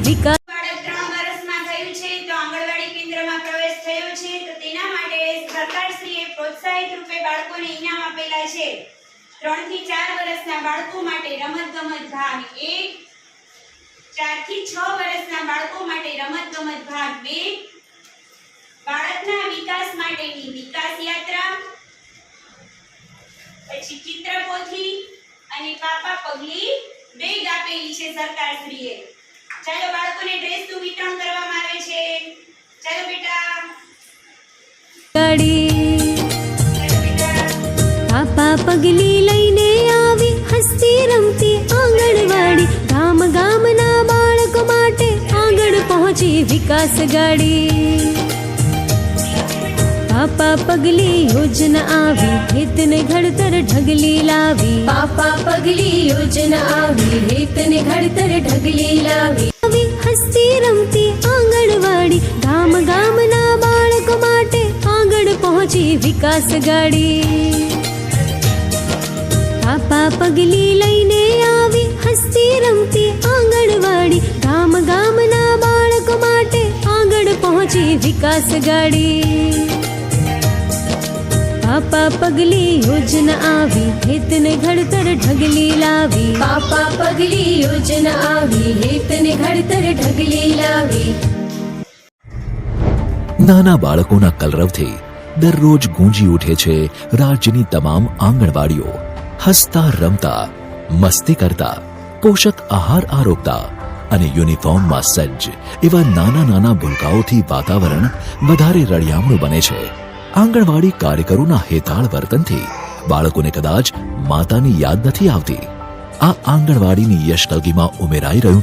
વિકાસ ત્રણ માટે વિકાસ યાત્રા પછી ચિત્રપોથી અને પાપા પગલી બેગ આપેલી છે સરકારશ્રીએ. ચાલો બાળકોને ડ્રેસનું વિતરણ કરવામાં આવે છે. ચાલો બેટા. ગાડી. પાપા પગલી લઈને આવી હસતી રમતી આંગણવાડી. ગામ ગામના બાળકો માટે આંગણ પહોંચી વિકાસ ગાડી. પાપા પગલી યોજના આવી હેતને ઘડતર ઢગલી લાવી. પાપા પગલી યોજના આવી હેતને ઘડતર ઢગલી લાવી. વિકાસ ગાડી. પાપા પગલી લઈને આવી, હસતી રમતી આંગણવાડી. ગામ ગામના બાળકો માટે આગળ પહોંચી વિકાસ ગાડી. પાપા પગલી યોજના આવી, હેતને ઘડતર ઢગલી લાવી. પાપા પગલી યોજના આવી, હેતને ઘડતર ઢગલી લાવી. નાના બાળકોના કલરવથી દરરોજ ગુંજી ઉઠે છે રાજ્યની તમામ આંગણવાડીઓ. હસતા, રમતા, મસ્તી કરતા, પોષક આહાર આરોગતા અને યુનિફોર્મમાં સજ્જ એવા નાના નાના ભૂલકાઓથી વાતાવરણ વધારે રળિયામણું બને છે. આંગણવાડી કાર્યકરોના હેતાળ વર્તનથી બાળકોને કદાચ માતાની યાદ નથી આવતી. આ આંગણવાડીની યશકલગીમાં ઉમેરાઈ રહ્યું છે.